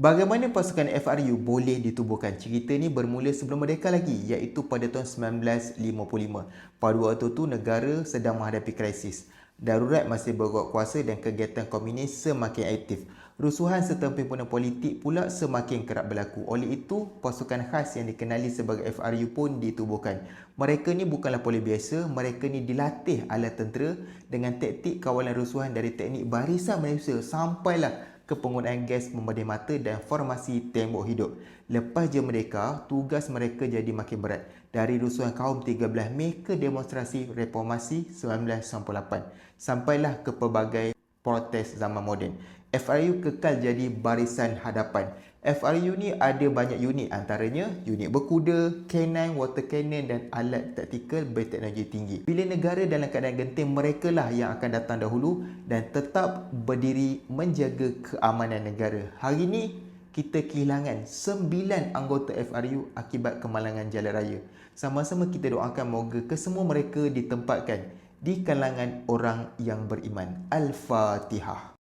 Bagaimana pasukan FRU boleh ditubuhkan? Cerita ni bermula sebelum merdeka lagi iaitu pada tahun 1955. Pada waktu itu negara sedang menghadapi krisis. Darurat masih berkuat kuasa dan kegiatan komunis semakin aktif. Rusuhan serta pimpinan politik pula semakin kerap berlaku. Oleh itu, pasukan khas yang dikenali sebagai FRU pun ditubuhkan. Mereka ni bukanlah polis biasa, mereka ni dilatih ala tentera dengan taktik kawalan rusuhan dari teknik barisan Malaysia sampailah ke penggunaan gas membadai mata dan formasi tembok hidup. Lepas je mereka, tugas mereka jadi makin berat. Dari rusuhan kaum 13 Mei ke demonstrasi reformasi 1998. Sampailah ke pelbagai protes zaman moden. FRU kekal jadi barisan hadapan. FRU ni ada banyak unit antaranya unit berkuda, K9, water cannon dan alat taktikal berteknologi tinggi. Bila negara dalam keadaan genting, mereka lah yang akan datang dahulu dan tetap berdiri menjaga keamanan negara. Hari ini kita kehilangan 9 anggota FRU akibat kemalangan jalan raya. Sama-sama kita doakan moga kesemua mereka ditempatkan di kalangan orang yang beriman. Al-Fatihah.